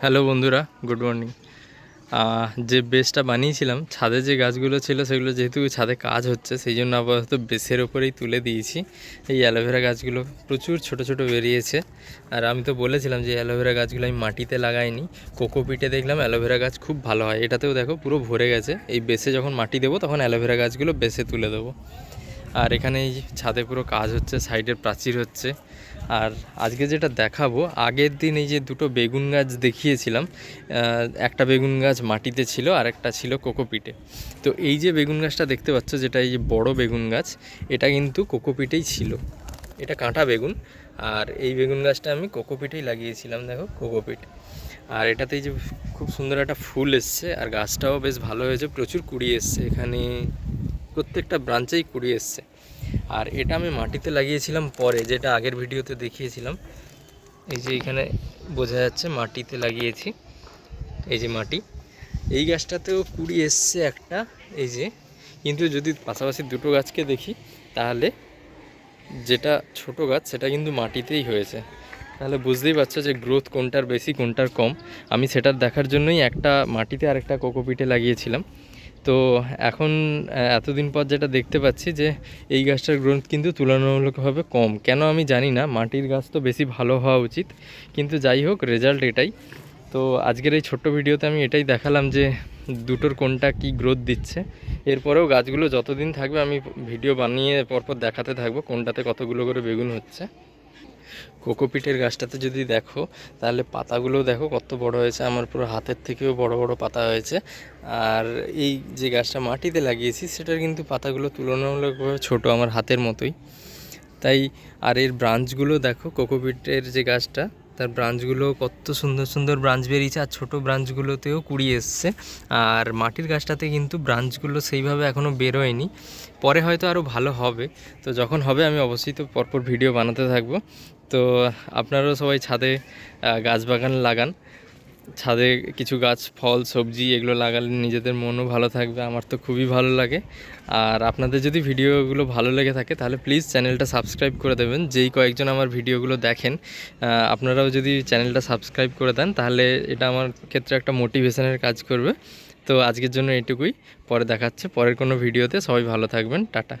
Hello বন্ধুরা, good morning. যে বেসটা বানিয়েছিলাম, ছাদে যে গাছগুলো ছিল, সেগুলো যেহেতু ছাদে কাজ হচ্ছে, সেই জন্য আপাতত বেসের ওপরেই তুলে দিয়েছি। এই অ্যালোভেরা গাছগুলো প্রচুর ছোট ছোট বেরিয়েছে। আর আমি তো বলেছিলাম যে, অ্যালোভেরা গাছগুলো আমি মাটিতে লাগাইনি। কোকোপিটে দেখলাম, অ্যালোভেরা গাছ খুব ভালো হয়। এটাতেও দেখো পুরো ভরে গেছে। এই বেসে যখন মাটি দেবো, তখন অ্যালোভেরা গাছগুলো বেসে তুলে দেবো। আর এখানে এই ছাদে পুরো কাজ হচ্ছে সাইডের প্রাচীর হচ্ছে। আর আজকে যেটা দেখাবো, আগের দিন এই যে দুটো বেগুন গাছ দেখিয়েছিলাম একটা বেগুন গাছ মাটিতে ছিল আর একটা ছিল কোকোপিটে। তো এই যে বেগুন গাছটা দেখতে পাচ্ছ, যেটা এই যে বড় বেগুন গাছ, এটা কিন্তু কোকোপিটেই ছিল। এটা কাঁটা বেগুন, আর এই বেগুন গাছটা আমি কোকোপিটেই লাগিয়েছিলাম, দেখো, কোকোপিট। আর এটাতে যে খুব সুন্দর একটা ফুল এসছে, আর গাছটাও বেশ ভালো হয়েছে, প্রচুর কুড়ি এসছে এখানে। প্রত্যেকটা ব্রাঞ্চেই কুড়ি এসছে। আর এটা আমি মাটিতে লাগিয়েছিলাম পরে, যেটা আগের ভিডিওতে দেখিয়েছিলাম। এই যে এখানে বোঝা যাচ্ছে মাটিতে লাগিয়েছি, এই যে মাটি। এই গাছটাতেও কুড়ি এসছে একটা, এই যে। কিন্তু যদি পাশাপাশি দুটো গাছকে দেখি, তাহলে যেটা ছোট গাছ, সেটা কিন্তু মাটিতেই হয়েছে। তাহলে বুঝতেই পারছ যে গ্রোথ কোনটার বেশি, কোনটার কম। আমি সেটার দেখার জন্যই একটা মাটিতে আর একটা কোকোপিটে লাগিয়েছিলাম। তো এখন এতদিন পর যেটা দেখতে পাচ্ছি যে এই গাছটার গ্রোথ কিন্তু তুলনামূলকভাবে কম। কেন আমি জানি না, মাটির গাছ তো বেশি ভালো হওয়া উচিত, কিন্তু যাই হোক রেজাল্ট এটাই। তো আজকের এই ছোট্ট ভিডিওতে আমি এটাই দেখালাম যে দুটোর কোনটা কি গ্রোথ দিচ্ছে। এরপরেও গাছগুলো যতদিন থাকবে, আমি ভিডিও বানিয়ে পরপর দেখাতে থাকব কোনটাতে কতগুলো করে বেগুন হচ্ছে। কোকোপিটের গাছটাতে যদি দেখো, তাহলে পাতাগুলো দেখো কত বড় হয়েছে, আমার পুরো হাতের থেকেও বড় বড় পাতা হয়েছে। আর এই যে গাছটা মাটিতে লাগিয়েছি, সেটার কিন্তু পাতাগুলো তুলনামূলকভাবে ছোট আমার হাতের মতোই। তাই আর এর ব্রাঞ্চগুলো দেখো, কোকোপিটের যে গাছটা তার ব্রাঞ্চগুলো কত সুন্দর সুন্দর ব্রাঞ্চ বেরিয়েছে আর ছোটো ব্রাঞ্চগুলোতেও কুড়ি এসছে। আর মাটির গাছটাতে কিন্তু ব্রাঞ্চগুলো সেইভাবে এখনও বেরোয়নি। পরে হয়তো আরও ভালো হবে। তো যখন হবে আমি অবশ্যই তো পরপর ভিডিও বানাতে থাকব। তো আপনারাও সবাই ছাদে গাছ বাগান লাগান। ছাদে কিছু গাছ, ফল, সবজি এগুলো লাগালে নিজেদের মনও ভালো থাকবে, আমার তো খুবই ভালো লাগে। আর আপনাদের যদি ভিডিওগুলো ভালো লেগে থাকে, তাহলে প্লিজ চ্যানেলটা সাবস্ক্রাইব করে দেবেন। যেই কয়েকজন আমার ভিডিওগুলো দেখেন আপনারাও যদি চ্যানেলটা সাবস্ক্রাইব করে দেন, তাহলে এটা আমার ক্ষেত্রে একটা মোটিভেশনের কাজ করবে। তো আজকের জন্য এটুকুই পরে দেখাচ্ছে, পরের কোনো ভিডিওতে সবাই ভালো থাকবেন, টাটা।